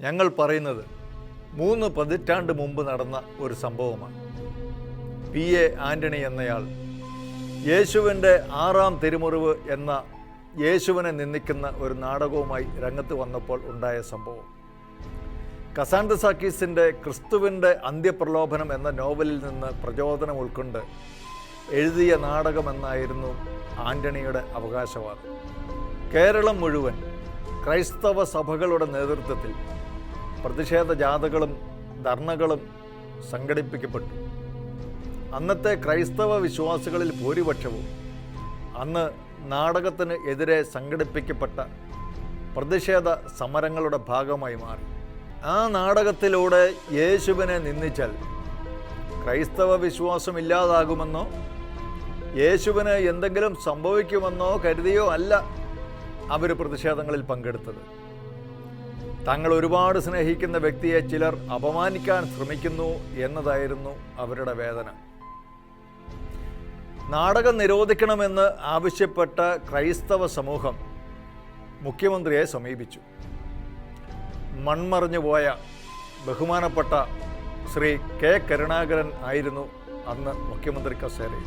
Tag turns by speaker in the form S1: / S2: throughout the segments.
S1: ഞങ്ങൾ പറയുന്നത് മൂന്ന് പതിറ്റാണ്ട് മുമ്പ് നടന്ന ഒരു സംഭവമാണ്. പി. എ. ആന്റണി എന്നയാൾ യേശുവിന്റെ ആറാം തിരുമുറിവ് എന്ന യേശുവിനെ നിന്ദിക്കുന്ന ഒരു നാടകവുമായി രംഗത്ത് വന്നപ്പോൾ ഉണ്ടായ സംഭവം. കസാൻഡസാക്കീസിന്റെ ക്രിസ്തുവിന്റെ അന്ത്യപ്രലോഭനം എന്ന നോവലിൽ നിന്ന് പ്രചോദനം ഉൾക്കൊണ്ട് എഴുതിയ നാടകമെന്നായിരുന്നു ആന്റണിയുടെ അവകാശവാദം. കേരളം മുഴുവൻ ക്രൈസ്തവ സഭകളുടെ നേതൃത്വത്തിൽ പ്രതിഷേധ ജാഥകളും ധർണകളും സംഘടിപ്പിക്കപ്പെട്ടു. അന്നത്തെ ക്രൈസ്തവ വിശ്വാസികളിൽ ഭൂരിപക്ഷവും അന്ന് നാടകത്തിന് എതിരെ സംഘടിപ്പിക്കപ്പെട്ട പ്രതിഷേധ സമരങ്ങളുടെ ഭാഗമായി മാറി. ആ നാടകത്തിലൂടെ യേശുവിനെ നിന്ദിച്ചാൽ ക്രൈസ്തവ വിശ്വാസം ഇല്ലാതാകുമെന്നോ യേശുവിന് എന്തെങ്കിലും സംഭവിക്കുമെന്നോ കരുതിയോ അല്ല അവർ പ്രതിഷേധങ്ങളിൽ പങ്കെടുത്തത്. തങ്ങൾ ഒരുപാട് സ്നേഹിക്കുന്ന വ്യക്തിയെ ചിലർ അപമാനിക്കാൻ ശ്രമിക്കുന്നു എന്നതായിരുന്നു അവരുടെ വേദന. നാടകം നിരോധിക്കണമെന്ന് ആവശ്യപ്പെട്ട ക്രൈസ്തവ സമൂഹം മുഖ്യമന്ത്രിയെ സമീപിച്ചു. മൺമറിഞ്ഞു പോയ ബഹുമാനപ്പെട്ട ശ്രീ കെ കരുണാകരൻ ആയിരുന്നു അന്ന് മുഖ്യമന്ത്രി കസേരയിൽ.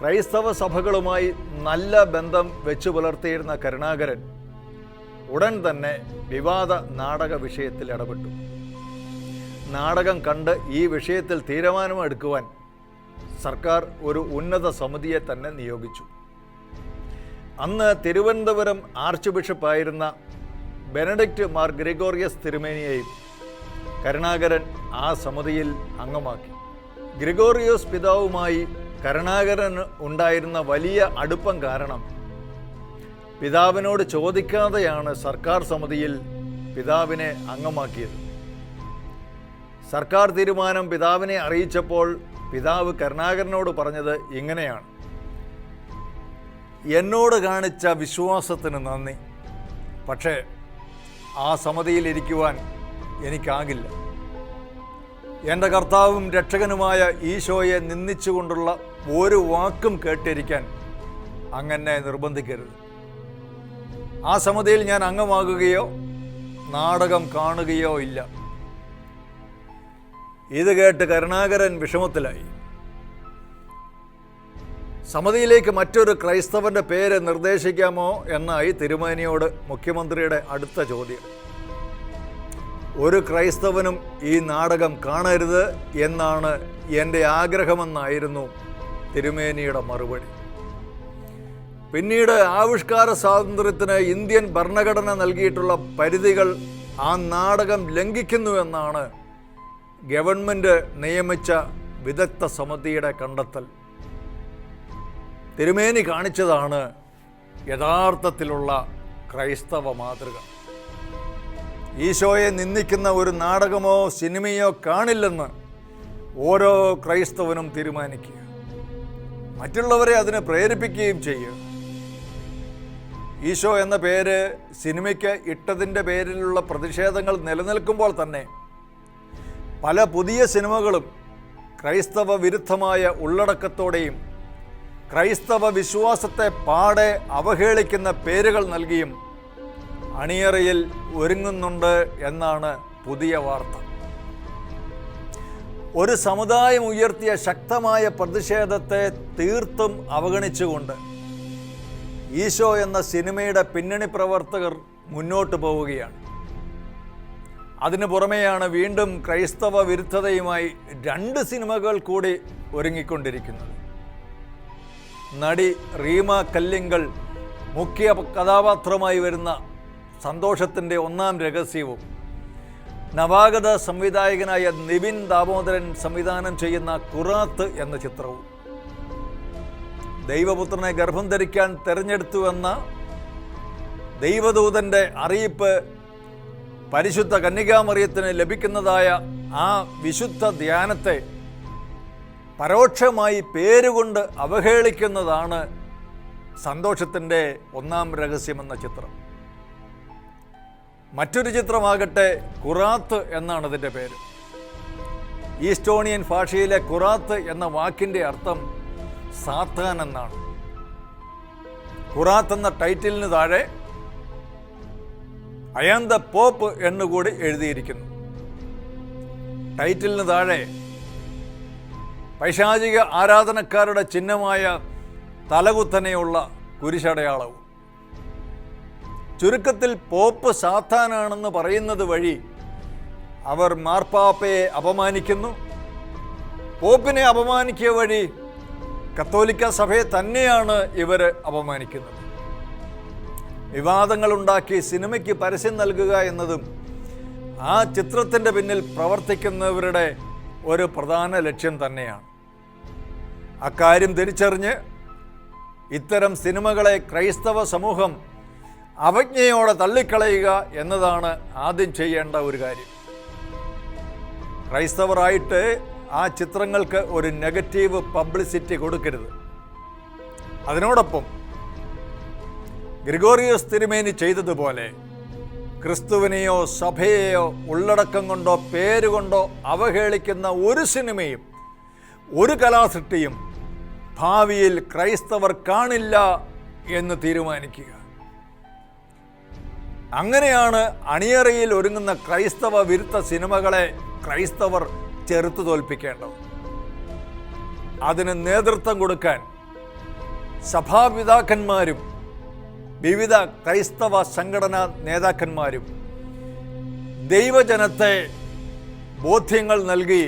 S1: ക്രൈസ്തവ സഭകളുമായി നല്ല ബന്ധം വെച്ചു പുലർത്തിയിരുന്ന കരുണാകരൻ ഉടൻ തന്നെ വിവാദ നാടക വിഷയത്തിൽ ഇടപെട്ടു. നാടകം കണ്ട് ഈ വിഷയത്തിൽ തീരുമാനമെടുക്കുവാൻ സർക്കാർ ഒരു ഉന്നത സമിതിയെ തന്നെ നിയോഗിച്ചു. അന്ന് തിരുവനന്തപുരം ആർച്ച് ബിഷപ്പായിരുന്ന ബെനഡിക്റ്റ് മാർ ഗ്രിഗോറിയസ് തിരുമേനിയെയും കരുണാകരൻ ആ സമിതിയിൽ അംഗമാക്കി. ഗ്രിഗോറിയോസ് പിതാവുമായി കരുണാകരന് ഉണ്ടായിരുന്ന വലിയ അടുപ്പം കാരണം പിതാവിനോട് ചോദിക്കാതെയാണ് സർക്കാർ സമിതിയിൽ പിതാവിനെ അംഗമാക്കിയത്. സർക്കാർ തീരുമാനം പിതാവിനെ അറിയിച്ചപ്പോൾ പിതാവ് കരുണാകരനോട് പറഞ്ഞത് ഇങ്ങനെയാണ്. എന്നോട് കാണിച്ച വിശ്വാസത്തിന് നന്ദി. പക്ഷേ ആ സമിതിയിൽ ഇരിക്കുവാൻ എനിക്കാകില്ല. എന്റെ കർത്താവും രക്ഷകനുമായ ഈശോയെ നിന്ദിച്ചുകൊണ്ടുള്ള ഒരു വാക്കും കേട്ടിരിക്കാൻ അങ്ങനെ നിർബന്ധിക്കരുത്. ആ സമിതിയിൽ ഞാൻ അംഗമാകുകയോ നാടകം കാണുകയോ ഇല്ല. ഇത് കേട്ട് കരുണാകരൻ വിഷമത്തിലായി. സമിതിയിലേക്ക് മറ്റൊരു ക്രൈസ്തവന്റെ പേര് നിർദ്ദേശിക്കാമോ എന്നായി തിരുമേനിയോട് മുഖ്യമന്ത്രിയുടെ അടുത്ത ചോദ്യം. ഒരു ക്രൈസ്തവനും ഈ നാടകം കാണരുത് എന്നാണ് എന്റെ ആഗ്രഹമെന്നായിരുന്നു തിരുമേനിയുടെ മറുപടി. പിന്നീട് ആവിഷ്കാര സ്വാതന്ത്ര്യത്തിന് ഇന്ത്യൻ ഭരണഘടന നൽകിയിട്ടുള്ള പരിധികൾ ആ നാടകം ലംഘിക്കുന്നു എന്നാണ് ഗവൺമെന്റ് നിയമിച്ച വിദഗ്ധ സമിതിയുടെ കണ്ടെത്തൽ. തിരുമേനി കാണിച്ചതാണ് യഥാർത്ഥത്തിലുള്ള ക്രൈസ്തവ മാതൃക. ഈശോയെ നിന്ദിക്കുന്ന ഒരു നാടകമോ സിനിമയോ കാണില്ലെന്ന് ഓരോ ക്രൈസ്തവനും തീരുമാനിക്കുക. മറ്റുള്ളവരെ അതിനെ പ്രേരിപ്പിക്കുകയും ചെയ്യുക. ഈശോ എന്ന പേര് സിനിമയ്ക്ക് ഇട്ടതിന്റെ പേരിലുള്ള പ്രതിഷേധങ്ങൾ നിലനിൽക്കുമ്പോൾ തന്നെ പല പുതിയ സിനിമകളും ക്രൈസ്തവ വിരുദ്ധമായ ഉള്ളടക്കത്തോടെയും ക്രൈസ്തവ വിശ്വാസത്തെ പാടെ അവഹേളിക്കുന്ന പേരുകൾ നൽകിയും അണിയറയിൽ ഒരുങ്ങുന്നുണ്ട് എന്നാണ് പുതിയ വാർത്ത. ഒരു സമുദായം ഉയർത്തിയ ശക്തമായ പ്രതിഷേധത്തെ തീർത്തും അവഗണിച്ചുകൊണ്ട് ഈശോ എന്ന സിനിമയുടെ പിന്നണി പ്രവർത്തകർ മുന്നോട്ട് പോവുകയാണ്. അതിനു പുറമെയാണ് വീണ്ടും ക്രൈസ്തവ വിരുദ്ധതയുമായി രണ്ട് സിനിമകൾ കൂടി ഒരുങ്ങിക്കൊണ്ടിരിക്കുന്നത്. നടി റീമ കല്ലിങ്കൽ മുഖ്യ കഥാപാത്രമായി വരുന്ന സന്തോഷത്തിന്റെ ഒന്നാം രഹസ്യവും. നവാഗത സംവിധായകനായ നിവിൻ ദാമോദരൻ സംവിധാനം ചെയ്യുന്ന കുറാത്ത് എന്ന ചിത്രവും. ദൈവപുത്രനെ ഗർഭം ധരിക്കാൻ തെരഞ്ഞെടുത്തുവെന്ന ദൈവദൂതന്റെ അറിയിപ്പ് പരിശുദ്ധ കന്യകാമറിയത്തിന് ലഭിക്കുന്നതായ ആ വിശുദ്ധ ധ്യാനത്തെ പരോക്ഷമായി പേരുകൊണ്ട് അവഹേളിക്കുന്നതാണ് സന്തോഷത്തിന്റെ ഒന്നാം രഹസ്യമെന്ന ചിത്രം. മറ്റൊരു ചിത്രമാകട്ടെ കുറാത്ത് എന്നാണ് അതിന്റെ പേര്. ഈസ്റ്റോണിയൻ ഭാഷയിലെ കുറാത്ത് എന്ന വാക്കിന്റെ അർത്ഥം സാത്താൻ എന്നാണ്. ഖുറാത്ത് എന്ന ടൈറ്റിലിന് താഴെ അയാം ദ പോപ്പ് എന്നുകൂടി എഴുതിയിരിക്കുന്നു. ടൈറ്റിലിന് താഴെ പൈശാചിക ആരാധനക്കാരുടെ ചിഹ്നമായ തലകുത്തനെയുള്ള കുരിശടയാളവും. ചുരുക്കത്തിൽ പോപ്പ് സാത്താനാണെന്ന് പറയുന്നത് വഴി അവർ മാർപ്പാപ്പയെ അപമാനിക്കുന്നു. പോപ്പിനെ അപമാനിക്കുക വഴി കത്തോലിക്ക സഭയെ തന്നെയാണ് ഇവർ അപമാനിക്കുന്നത്. വിവാദങ്ങളുണ്ടാക്കി സിനിമയ്ക്ക് പരസ്യം നൽകുക എന്നതും ആ ചിത്രത്തിന്റെ പിന്നിൽ പ്രവർത്തിക്കുന്നവരുടെ ഒരു പ്രധാന ലക്ഷ്യം തന്നെയാണ്. അക്കാര്യം തിരിച്ചറിഞ്ഞ് ഇത്തരം സിനിമകളെ ക്രൈസ്തവ സമൂഹം അവജ്ഞയോടെ തള്ളിക്കളയുക എന്നതാണ് ആദ്യം ചെയ്യേണ്ട ഒരു കാര്യം. ക്രൈസ്തവരായിട്ട് ആ ചിത്രങ്ങൾക്ക് ഒരു നെഗറ്റീവ് പബ്ലിസിറ്റി കൊടുക്കരുത്. അതിനോടൊപ്പം ഗ്രിഗോറിയോസ് തിരുമേനി ചെയ്തതുപോലെ ക്രിസ്തുവിനെയോ സഭയെയോ ഉള്ളടക്കം കൊണ്ടോ പേരുകൊണ്ടോ അവഹേളിക്കുന്ന ഒരു സിനിമയും ഒരു കലാസൃഷ്ടിയും ഭാവിയിൽ ക്രൈസ്തവർ കാണില്ല എന്ന് തീരുമാനിക്കുക. അങ്ങനെയാണ് അണിയറയിൽ ഒരുങ്ങുന്ന ക്രൈസ്തവ വിരുദ്ധ സിനിമകളെ ക്രൈസ്തവർ ചെറുത്തു തോൽപ്പിക്കേണ്ടത്. അതിന് നേതൃത്വം കൊടുക്കാൻ സഭാപിതാക്കന്മാരും വിവിധ ക്രൈസ്തവ സംഘടനാ നേതാക്കന്മാരും ദൈവജനത്തെ ബോധ്യങ്ങൾ നൽകി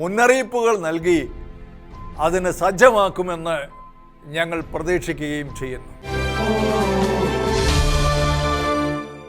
S1: മുന്നറിയിപ്പുകൾ നൽകി അതിന് സജ്ജമാക്കുമെന്ന് ഞങ്ങൾ പ്രതീക്ഷിക്കുകയും ചെയ്യുന്നു.